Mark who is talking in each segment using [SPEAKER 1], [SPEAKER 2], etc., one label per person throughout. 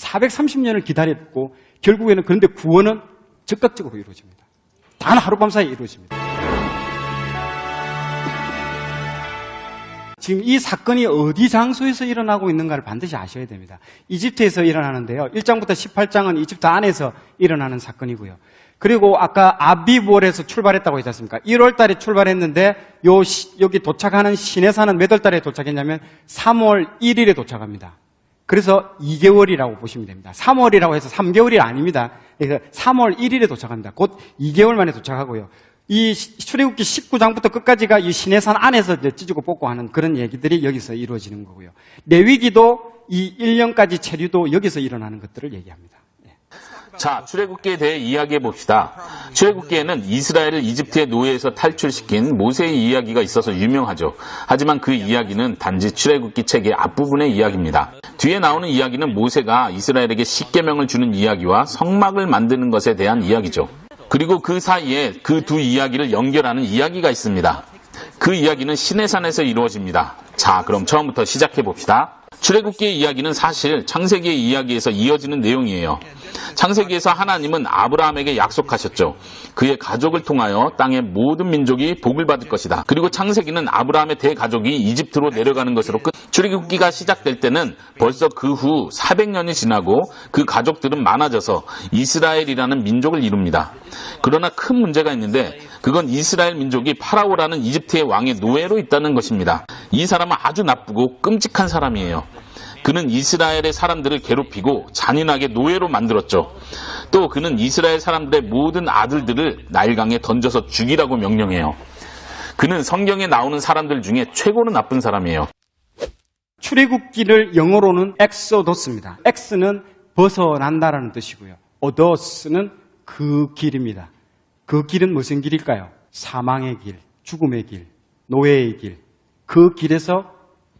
[SPEAKER 1] 430년을 기다렸고 결국에는 그런데 구원은 즉각적으로 이루어집니다. 단 하룻밤 사이에 이루어집니다. 지금 이 사건이 어디 장소에서 일어나고 있는가를 반드시 아셔야 됩니다. 이집트에서 일어나는데요. 1장부터 18장은 이집트 안에서 일어나는 사건이고요. 그리고 아까 아비볼에서 출발했다고 했지 않습니까? 1월 달에 출발했는데 요 시- 여기 도착하는 시내산은 몇 월 달에 도착했냐면 3월 1일에 도착합니다. 그래서 2개월이라고 보시면 됩니다. 3월이라고 해서 3개월이 아닙니다. 그래서 3월 1일에 도착합니다. 곧 2개월 만에 도착하고요. 이 시- 출애굽기 19장부터 끝까지가 이 시내산 안에서 찢고 뽑고 하는 그런 얘기들이 여기서 이루어지는 거고요. 레위기도 이 1년까지 체류도 여기서 일어나는 것들을 얘기합니다. 예.
[SPEAKER 2] 자, 출애굽기에 대해 이야기해 봅시다. 출애굽기에는 이스라엘을 이집트의 노예에서 탈출시킨 모세의 이야기가 있어서 유명하죠. 하지만 그 이야기는 단지 출애굽기 책의 앞부분의 이야기입니다. 뒤에 나오는 이야기는 모세가 이스라엘에게 십계명을 주는 이야기와 성막을 만드는 것에 대한 이야기죠. 그리고 그 사이에 그 두 이야기를 연결하는 이야기가 있습니다. 그 이야기는 시내산에서 이루어집니다. 자, 그럼 처음부터 시작해 봅시다. 출애굽기의 이야기는 사실 창세기의 이야기에서 이어지는 내용이에요. 창세기에서 하나님은 아브라함에게 약속하셨죠. 그의 가족을 통하여 땅의 모든 민족이 복을 받을 것이다. 그리고 창세기는 아브라함의 대가족이 이집트로 내려가는 것으로 끝. 출애굽기가 시작될 때는 벌써 그 후 400년이 지나고 그 가족들은 많아져서 이스라엘이라는 민족을 이룹니다. 그러나 큰 문제가 있는데 그건 이스라엘 민족이 파라오라는 이집트의 왕의 노예로 있다는 것입니다. 이 사람은 아주 나쁘고 끔찍한 사람이에요. 그는 이스라엘의 사람들을 괴롭히고 잔인하게 노예로 만들었죠. 또 그는 이스라엘 사람들의 모든 아들들을 나일강에 던져서 죽이라고 명령해요. 그는 성경에 나오는 사람들 중에 최고로 나쁜 사람이에요.
[SPEAKER 1] 출애굽기를 영어로는 엑소도스입니다. 엑스는 벗어난다라는 뜻이고요. 오도스는 그 길입니다. 그 길은 무슨 길일까요? 사망의 길, 죽음의 길, 노예의 길. 그 길에서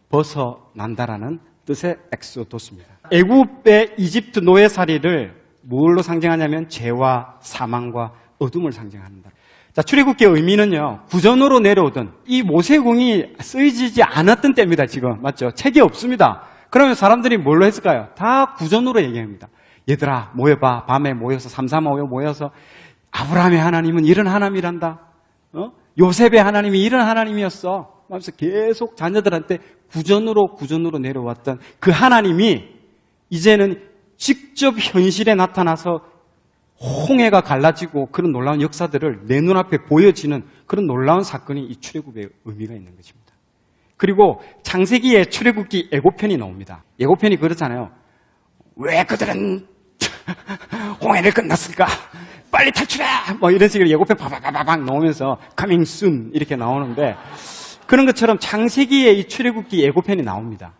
[SPEAKER 1] 벗어난다라는 뜻의 엑소도스입니다. 애굽의 이집트 노예살이를 뭘로 상징하냐면 죄와 사망과 어둠을 상징한다. 자, 출애굽기의 의미는요, 구전으로 내려오던 이 모세공이 쓰여지지 않았던 때입니다, 지금. 맞죠? 책이 없습니다. 그러면 사람들이 뭘로 했을까요? 다 구전으로 얘기합니다. 얘들아, 모여봐. 밤에 모여서, 삼삼오여 모여서, 아브라함의 하나님은 이런 하나님이란다. 어? 요셉의 하나님이 이런 하나님이었어. 하면서 계속 자녀들한테 구전으로 구전으로 내려왔던 그 하나님이 이제는 직접 현실에 나타나서 홍해가 갈라지고 그런 놀라운 역사들을 내 눈앞에 보여지는 그런 놀라운 사건이 이 출애굽의 의미가 있는 것입니다. 그리고 창세기에 출애굽기 예고편이 나옵니다. 예고편이 그렇잖아요. 왜 그들은 홍해를 끝났을까? 빨리 탈출해! 뭐 이런 식으로 예고편 바바바바박 나오면서 coming soon 이렇게 나오는데 그런 것처럼 창세기에 이 출애굽기 예고편이 나옵니다.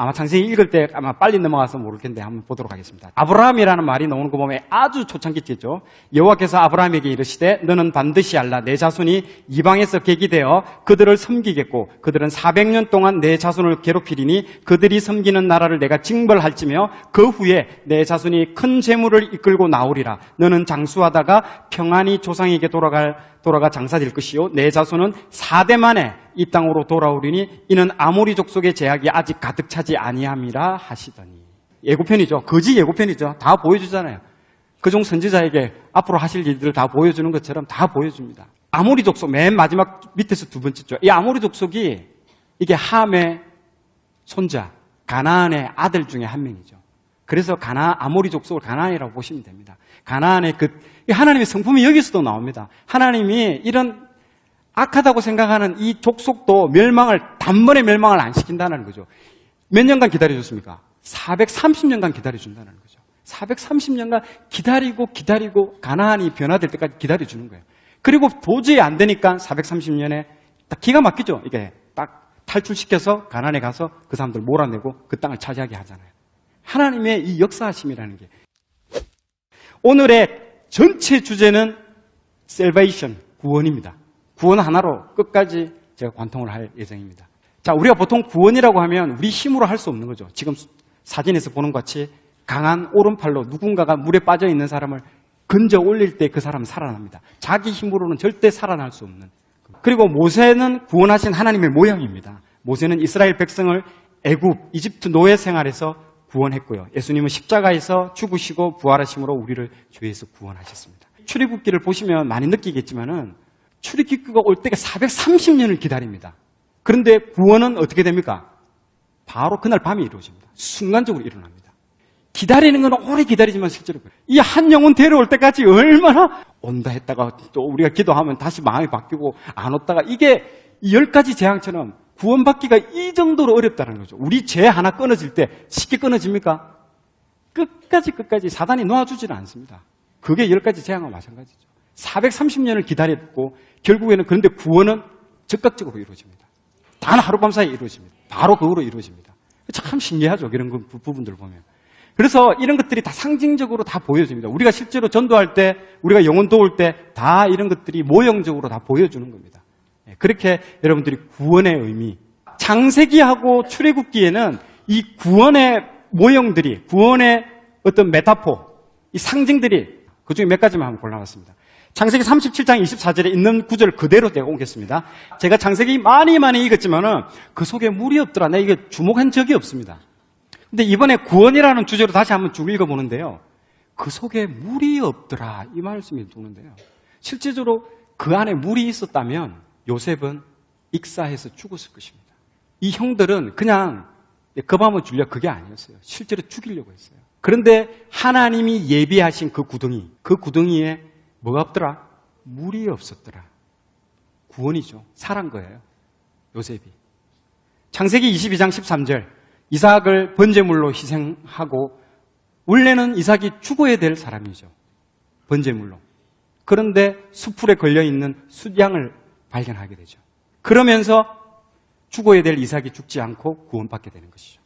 [SPEAKER 1] 아마 창세기 읽을 때 아마 빨리 넘어가서 모를 텐데 한번 보도록 하겠습니다. 아브라함이라는 말이 나오는 거 보면 아주 초창기겠죠. 여호와께서 아브라함에게 이르시되 너는 반드시 알라 내 자손이 이방에서 객이 되어 그들을 섬기겠고 그들은 400년 동안 내 자손을 괴롭히리니 그들이 섬기는 나라를 내가 징벌할지며 그 후에 내 자손이 큰 재물을 이끌고 나오리라. 너는 장수하다가 평안히 조상에게 돌아갈 돌아가 장사될 것이요 내 자손은 4대 만에 이 땅으로 돌아오리니 이는 아모리 족속의 제약이 아직 가득 차지 아니함이라 하시더니 예고편이죠. 거지 예고편이죠. 다 보여주잖아요. 그종 선지자에게 앞으로 하실 일들을 다 보여주는 것처럼 다 보여줍니다. 아모리 족속 맨 마지막 밑에서 두 번째죠. 이 아모리 족속이 이게 함의 손자 가나안의 아들 중에 한 명이죠. 그래서 가나 아모리 족속을 가나안이라고 보시면 됩니다. 가나안의 그 하나님의 성품이 여기서도 나옵니다. 하나님이 이런 악하다고 생각하는 이 족속도 멸망을 단번에 멸망을 안 시킨다는 거죠. 몇 년간 기다려줬습니까? 430년간 기다려준다는 거죠. 430년간 기다리고 기다리고 가나안이 변화될 때까지 기다려주는 거예요. 그리고 도저히 안 되니까 430년에 딱 기가 막히죠. 이게 딱 탈출시켜서 가나안에 가서 그 사람들 몰아내고 그 땅을 차지하게 하잖아요. 하나님의 이 역사하심이라는 게 오늘의 전체 주제는 셀베이션, 구원입니다. 구원 하나로 끝까지 제가 관통을 할 예정입니다. 자, 우리가 보통 구원이라고 하면 우리 힘으로 할 수 없는 거죠. 지금 사진에서 보는 것 같이 강한 오른팔로 누군가가 물에 빠져 있는 사람을 건져 올릴 때 그 사람은 살아납니다. 자기 힘으로는 절대 살아날 수 없는. 그리고 모세는 구원하신 하나님의 모형입니다. 모세는 이스라엘 백성을 애굽, 이집트 노예 생활에서 구원했고요. 예수님은 십자가에서 죽으시고 부활하심으로 우리를 죄에서 구원하셨습니다. 출애굽기를 보시면 많이 느끼겠지만은 출애굽기가 올 때가 430년을 기다립니다. 그런데 구원은 어떻게 됩니까? 바로 그날 밤에 이루어집니다. 순간적으로 일어납니다. 기다리는 건 오래 기다리지만 실제로 그래요. 이 한 영혼 데려올 때까지 얼마나 온다 했다가 또 우리가 기도하면 다시 마음이 바뀌고 안 왔다가 이게 이열 가지 재앙처럼 구원받기가 이 정도로 어렵다는 거죠. 우리 죄 하나 끊어질 때 쉽게 끊어집니까? 끝까지 끝까지 사단이 놓아주지는 않습니다. 그게 열 가지 재앙과 마찬가지죠. 430년을 기다렸고 결국에는 그런데 구원은 즉각적으로 이루어집니다. 단 하룻밤 사이에 이루어집니다. 바로 그거로 이루어집니다. 참 신기하죠. 이런 그 부- 부분들 보면. 그래서 이런 것들이 다 상징적으로 다 보여집니다. 우리가 실제로 전도할 때, 우리가 영혼 도울 때 다 이런 것들이 모형적으로 다 보여주는 겁니다. 예, 그렇게 여러분들이 구원의 의미, 장세기하고 출애굽기에는 이 구원의 모형들이, 구원의 어떤 메타포, 이 상징들이 그 중에 몇 가지만 한번 골라봤습니다. 창세기 37장 24절에 있는 구절 그대로 내가 옮겼습니다. 제가 창세기 많이 많이 읽었지만은 그 속에 물이 없더라. 내가 이게 주목한 적이 없습니다. 근데 이번에 구원이라는 주제로 다시 한번 쭉 읽어보는데요. 그 속에 물이 없더라. 이 말씀이 도는데요. 실제적으로 그 안에 물이 있었다면 요셉은 익사해서 죽었을 것입니다. 이 형들은 그냥 겁하면 줄려 그게 아니었어요. 실제로 죽이려고 했어요. 그런데 하나님이 예비하신 그 구덩이, 그 구덩이에 뭐가 없더라? 물이 없었더라. 구원이죠. 살한 거예요. 요셉이. 창세기 22장 13절. 이삭을 번제물로 희생하고 원래는 이삭이 죽어야 될 사람이죠. 번제물로. 그런데 수풀에 걸려 있는 숫양을 발견하게 되죠. 그러면서 죽어야 될 이삭이 죽지 않고 구원받게 되는 것이죠.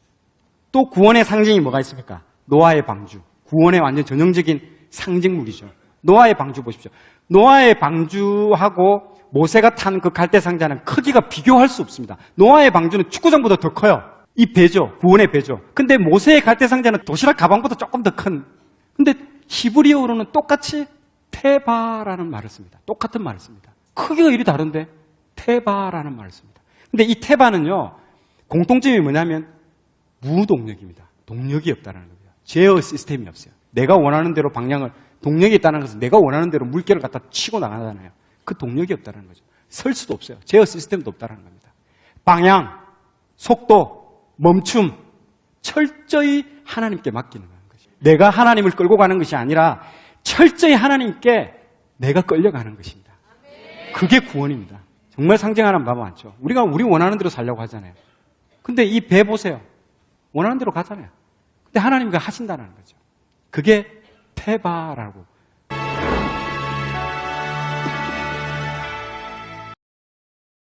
[SPEAKER 1] 또 구원의 상징이 뭐가 있습니까? 노아의 방주. 구원의 완전 전형적인 상징물이죠. 노아의 방주 보십시오. 노아의 방주하고 모세가 탄 그 갈대 상자는 크기가 비교할 수 없습니다. 노아의 방주는 축구장보다 더 커요. 이 배죠. 구원의 배죠. 근데 모세의 갈대 상자는 도시락 가방보다 조금 더 큰. 근데 히브리어로는 똑같이 테바라는 말을 씁니다. 똑같은 말을 씁니다. 크기가 이리 다른데 테바라는 말을 씁니다. 근데 이 테바는요. 공통점이 뭐냐면 무동력입니다. 동력이 없다는 겁니다. 제어 시스템이 없어요. 내가 원하는 대로 방향을 동력이 있다는 것은 내가 원하는 대로 물결을 갖다 치고 나가잖아요. 그 동력이 없다는 거죠. 설 수도 없어요. 제어 시스템도 없다는 겁니다. 방향, 속도, 멈춤 철저히 하나님께 맡기는 것이. 내가 하나님을 끌고 가는 것이 아니라 철저히 하나님께 내가 끌려가는 것입니다. 그게 구원입니다. 정말 상징하는 바가 많죠. 우리가 우리 원하는 대로 살려고 하잖아요. 근데 이 배 보세요. 원하는 대로 가잖아요. 근데 하나님이 하신다는 거죠. 그게 테바라고